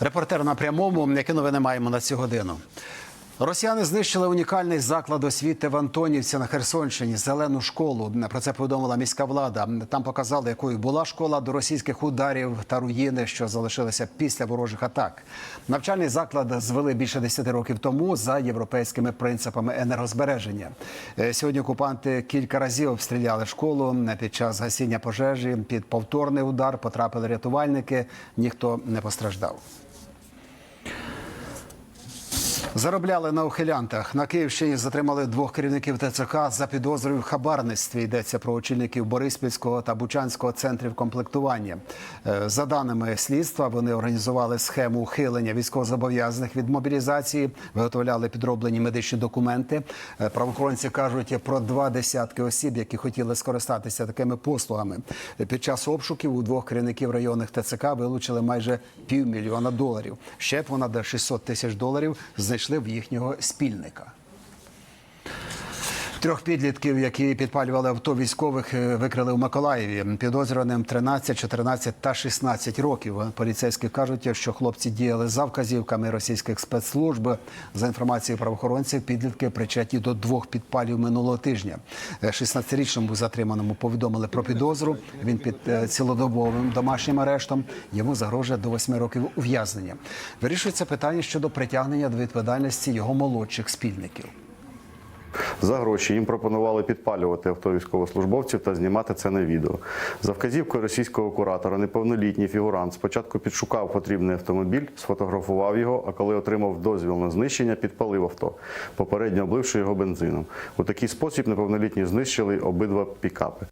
Репортер на прямому. Які новини маємо на цю годину? Росіяни знищили унікальний заклад освіти в Антонівці на Херсонщині зелену школу. Про це повідомила міська влада. Там показали, якою була школа до російських ударів та руїни, що залишилися після ворожих атак. Навчальний заклад звели більше 10 років тому за європейськими принципами енергозбереження. Е, Сьогодні окупанти кілька разів обстріляли школу під час гасіння пожежі. Під повторний удар потрапили рятувальники. Ніхто не постраждав. Заробляли на ухилянтах. На Київщині затримали двох керівників ТЦК за підозрою в хабарництві. Йдеться про очільників Бориспільського та Бучанського центрів комплектування. Е, За даними слідства, вони організували схему ухилення військовозобов'язаних від мобілізації, виготовляли підроблені медичні документи. Е, Правоохоронці кажуть про два десятки осіб, які хотіли скористатися такими послугами. Під час обшуків у двох керівників районних ТЦК вилучили майже півмільйона доларів. Ще понад 600 тисяч доларів знайшли в їхнього спільника. Трьох підлітків, які підпалювали авто військових, е, викрили в Миколаєві. Підозрюваним 13, 14 та 16 років. Поліцейські кажуть, що хлопці діяли за вказівками російських спецслужб. За інформацією правоохоронців, підлітки причетні до двох підпалів минулого тижня. Е, 16-річному затриманому повідомили про підозру. Він під е, цілодобовим домашнім арештом. Йому загрожує до 8 років ув'язнення. Вирішується питання щодо притягнення до відповідальності його молодших спільників. За гроші їм пропонували підпалювати авто військовослужбовців та знімати це на відео. За вказівкою російського куратора, неповнолітній фігурант спочатку підшукав потрібний автомобіль, сфотографував його, а коли отримав дозвіл на знищення, підпалив авто, попередньо обливши його бензином. У такий спосіб неповнолітні знищили обидва пікапи.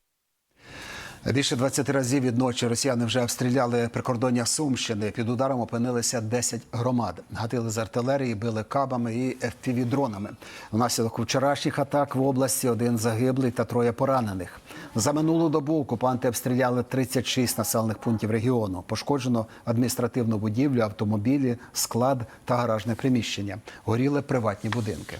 Більше 20 разів від ночі росіяни вже обстріляли прикордоння Сумщини. Під ударом опинилися 10 громад. Гатили з артилерії, били кабами і FPV-дронами. Внаслідок вчорашніх атак в області один загиблий та троє поранених. За минулу добу окупанти обстріляли 36 населених пунктів регіону. Пошкоджено адміністративну будівлю, автомобілі, склад та гаражне приміщення. Горіли приватні будинки.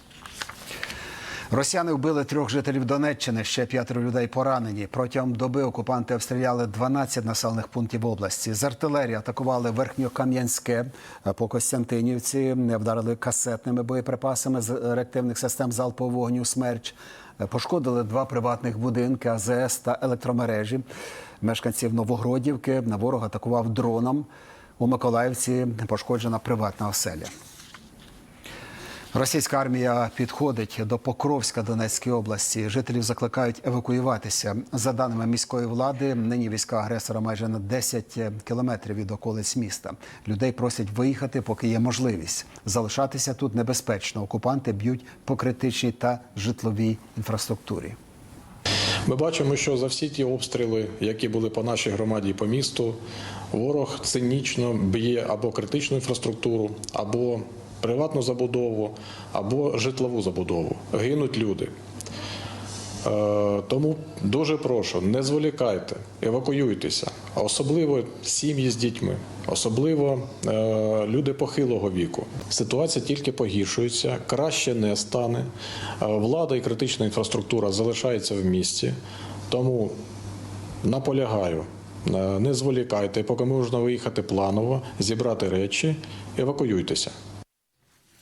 Росіяни вбили трьох жителів Донеччини, ще п'ятеро людей поранені. Протягом доби окупанти обстріляли 12 населених пунктів області. З артилерії атакували Верхньокам'янське по Костянтинівці, вдарили касетними боєприпасами з реактивних систем залпового вогню «Смерч». Пошкодили два приватних будинки АЗС та електромережі. Мешканців Новогродівки на ворог атакував дроном. У Миколаївці пошкоджена приватна оселя. Російська армія підходить до Покровська Донецької області. Жителів закликають евакуюватися. За даними міської влади, нині війська агресора майже на 10 кілометрів від околиць міста. Людей просять виїхати, поки є можливість. Залишатися тут небезпечно. Окупанти б'ють по критичній та житловій інфраструктурі. Ми бачимо, що за всі ті обстріли, які були по нашій громаді по місту, ворог цинічно б'є або критичну інфраструктуру, або приватну забудову, або житлову забудову. Гинуть люди. Е, Тому дуже прошу, не зволікайте, евакуюйтеся, особливо сім'ї з дітьми, особливо е, люди похилого віку. Ситуація тільки погіршується, краще не стане. Е, Влада і критична інфраструктура залишаються в місті, тому наполягаю. Не зволікайте, поки можна виїхати планово, зібрати речі, евакуюйтеся.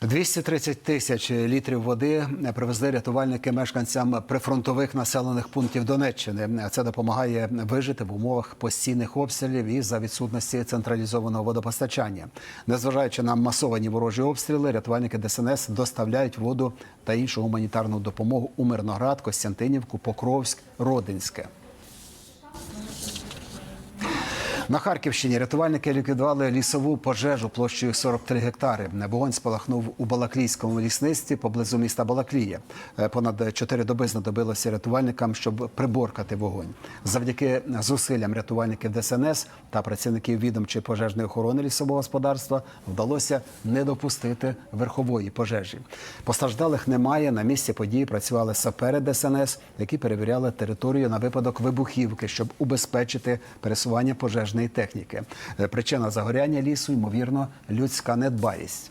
230 тисяч літрів води привезли рятувальники мешканцям прифронтових населених пунктів Донеччини. Це допомагає вижити в умовах постійних обстрілів і за відсутності централізованого водопостачання. Незважаючи на масовані ворожі обстріли, рятувальники ДСНС доставляють воду та іншу гуманітарну допомогу у Мирноград, Костянтинівку, Покровськ, Родинське. На Харківщині рятувальники ліквідували лісову пожежу площею 43 гектари. Вогонь спалахнув у Балаклійському лісництві поблизу міста Балаклія. Е, Понад чотири доби знадобилося рятувальникам, щоб приборкати вогонь. Завдяки зусиллям рятувальників ДСНС та працівників відомчої пожежної охорони лісового господарства вдалося не допустити верхової пожежі. Постраждалих немає. На місці події працювали сапери ДСНС, які перевіряли територію на випадок вибухівки, щоб убезпечити пересування пожежної техніки. Е, Причина загоряння лісу, ймовірно, людська недбалість.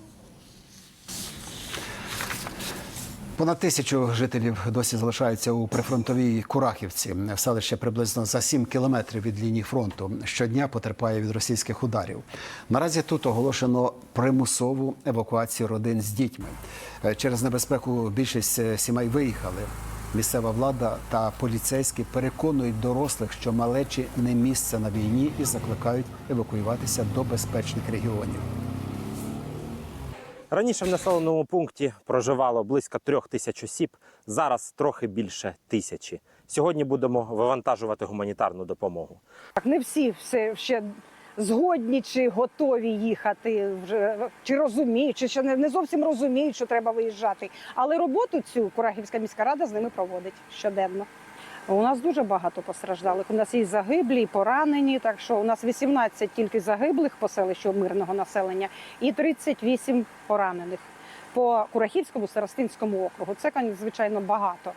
Понад тисячу жителів досі залишаються у прифронтовій Курахівці. Селище приблизно за 7 кілометрів від лінії фронту. Щодня потерпає від російських ударів. Наразі тут оголошено примусову евакуацію родин з дітьми. Е, Через небезпеку більшість е, сімей виїхали. Місцева влада та поліцейські переконують дорослих, що малечі не місце на війні і закликають евакуюватися до безпечних регіонів. Раніше в населеному пункті проживало близько трьох тисяч осіб, зараз трохи більше тисячі. Сьогодні будемо вивантажувати гуманітарну допомогу. Так, не всі все ще згодні чи готові їхати, вже чи розуміють, чи ще не, зовсім розуміють, що треба виїжджати. Але роботу цю Курахівська міська рада з ними проводить щоденно. У нас дуже багато постраждалих. У нас є загиблі, і поранені. Так що у нас 18 тільки загиблих по селищу мирного населення і 38 поранених по Курахівському старостинському округу. Це звичайно багато.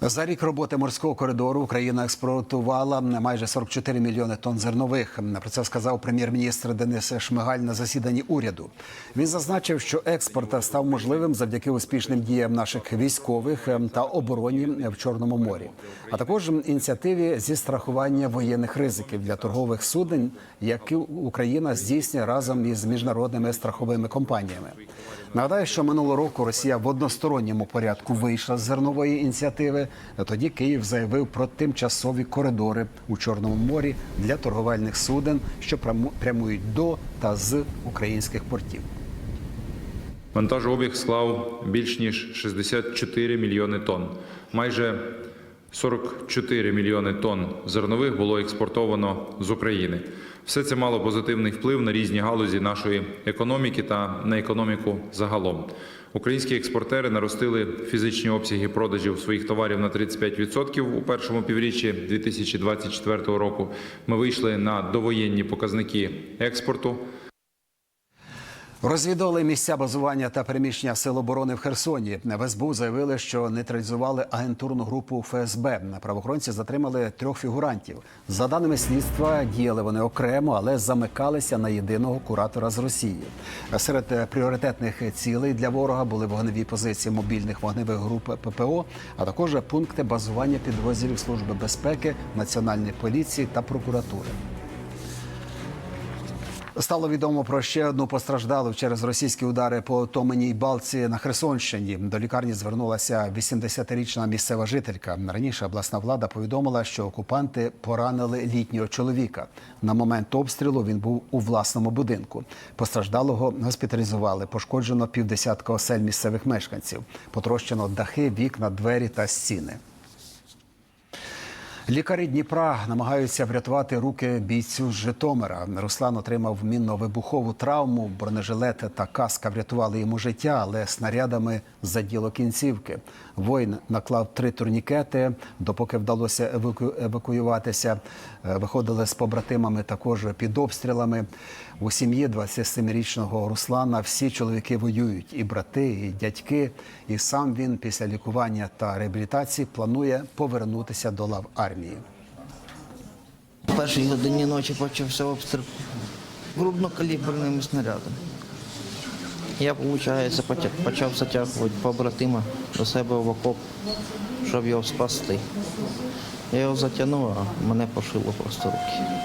За рік роботи морського коридору Україна експортувала майже 44 мільйони тонн зернових. Про це сказав прем'єр-міністр Денис Шмигаль на засіданні уряду. Він зазначив, що експорт став можливим завдяки успішним діям наших військових та обороні в Чорному морі, а також ініціативі зі страхування воєнних ризиків для торгових суден, які Україна здійснює разом із міжнародними страховими компаніями. Нагадаю, що минулого року Росія в односторонньому порядку вийшла з зернової ініціативи. Тоді Київ заявив про тимчасові коридори у Чорному морі для торговельних суден, що прямують до та з українських портів. Вантажообіг склав більш ніж 64 мільйони тонн. Майже 44 мільйони тонн зернових було експортовано з України. Все це мало позитивний вплив на різні галузі нашої економіки та на економіку загалом. Українські експортери наростили фізичні обсяги продажів своїх товарів на 35% у першому півріччі 2024 року. Ми вийшли на довоєнні показники експорту. Розвідали місця базування та переміщення сил оборони в Херсоні. В СБУ заявили, що нейтралізували агентурну групу ФСБ. Правоохоронці затримали трьох фігурантів. За даними слідства, діяли вони окремо, але замикалися на єдиного куратора з Росії. Серед пріоритетних цілей для ворога були вогневі позиції мобільних вогневих груп ППО, а також пункти базування підрозділів Служби безпеки, національної поліції та прокуратури. Стало відомо про ще одну постраждалу через російські удари по Томеній Балці на Херсонщині. До лікарні звернулася 80-річна місцева жителька. Раніше обласна влада повідомила, що окупанти поранили літнього чоловіка. На момент обстрілу він був у власному будинку. Постраждалого госпіталізували. Пошкоджено півдесятка осель місцевих мешканців. Потрощено дахи, вікна, двері та стіни. Лікарі Дніпра намагаються врятувати руки бійцю з Житомира. Руслан отримав мінно-вибухову травму. Бронежилет та каска врятували йому життя, але снарядами заділо кінцівки. Воїн наклав три турнікети, допоки вдалося еваку- евакуюватися. Е, Виходили з побратимами також під обстрілами. У сім'ї 27-річного Руслана всі чоловіки воюють: і брати, і дядьки. І сам він після лікування та реабілітації планує повернутися до лав армії. В першій годині ночі почався обстріл крупнокаліберними снарядами. Я, виходить, почав затягувати побратима до себе в окоп, щоб його спасти. Я його затягнув, а мене пошило просто руки.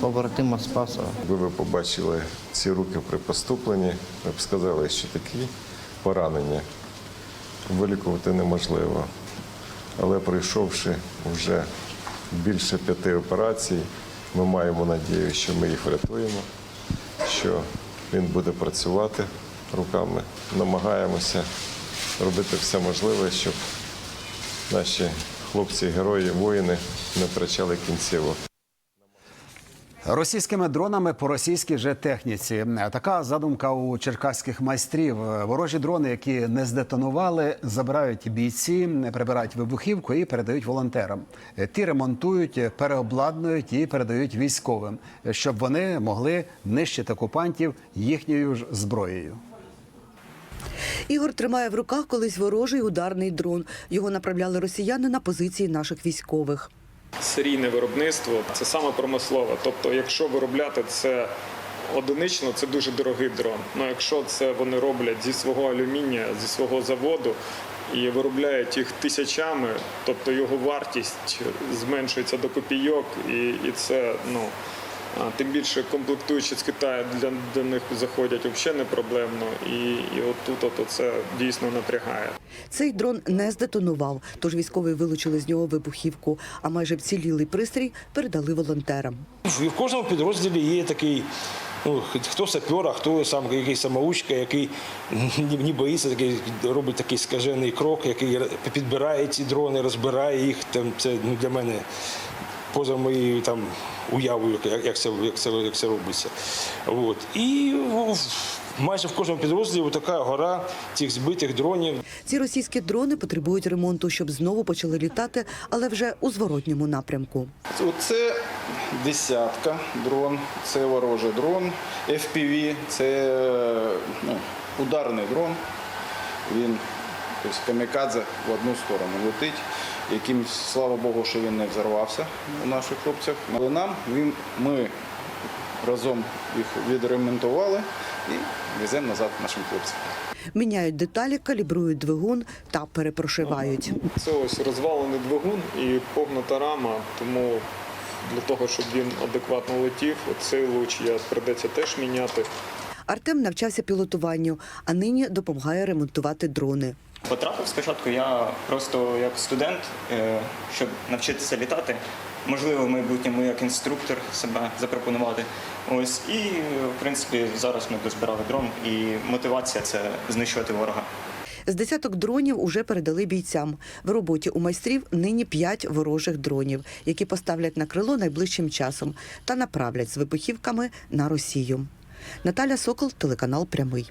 Побратима спас, а Якби ви побачили ці руки при поступленні, ви б сказали, що такі поранення вилікувати неможливо. Але пройшовши вже більше п'яти операцій, ми маємо надію, що ми їх врятуємо, що він буде працювати руками. Намагаємося робити все можливе, щоб наші хлопці, герої, воїни не втрачали кінцівок. Російськими дронами по російській же техніці. Така задумка у черкаських майстрів. Ворожі дрони, які не здетонували, забирають бійці, прибирають вибухівку і передають волонтерам. Ті ремонтують, переобладнують і передають військовим, щоб вони могли нищити окупантів їхньою ж зброєю. Ігор тримає в руках колись ворожий ударний дрон. Його направляли росіяни на позиції наших військових. Серійне виробництво це саме промислове. Тобто, якщо виробляти це одинично це дуже дорогий дрон. Ну якщо це вони роблять зі свого алюмінія, зі свого заводу і виробляють їх тисячами, тобто його вартість зменшується до копійок, і, і це ну. Тим більше комплектуючі з Китаю для, для них заходять взагалі не проблемно, і, і от от це дійсно напрягає. Цей дрон не здетонував, тож військові вилучили з нього вибухівку, а майже вцілілий пристрій передали волонтерам. І в кожному підрозділі є такий, ну, хто сапер, а хто сам якийсь самоучка, який не, не боїться, такий, робить такий скажений крок, який підбирає ці дрони, розбирає їх. Там, це ну, для мене поза моєю там, уявою, як, як, це, як, це, як це робиться. От. І майже в кожному підрозділі така гора цих збитих дронів. Ці російські дрони потребують ремонту, щоб знову почали літати, але вже у зворотньому напрямку. Це десятка дрон, це ворожий дрон, FPV, це ну, ударний дрон. Він тобто, камікадзе в одну сторону летить. Яким, слава Богу, що він не взорвався у наших хлопців. Але нам він, ми разом їх відремонтували і веземо назад нашим хлопцям. Міняють деталі, калібрують двигун та перепрошивають. Це ось розвалений двигун і погнута рама, тому для того, щоб він адекватно летів, цей луч я придеться теж міняти. Артем навчався пілотуванню, а нині допомагає ремонтувати дрони. Потрапив спочатку я просто як студент, е, щоб навчитися літати. Можливо, в майбутньому як інструктор себе запропонувати. Ось і в принципі зараз ми дозбирали дрон, і мотивація це знищувати ворога. З десяток дронів уже передали бійцям. В роботі у майстрів нині п'ять ворожих дронів, які поставлять на крило найближчим часом та направлять з вибухівками на Росію. Наталя Сокол, телеканал Прямий.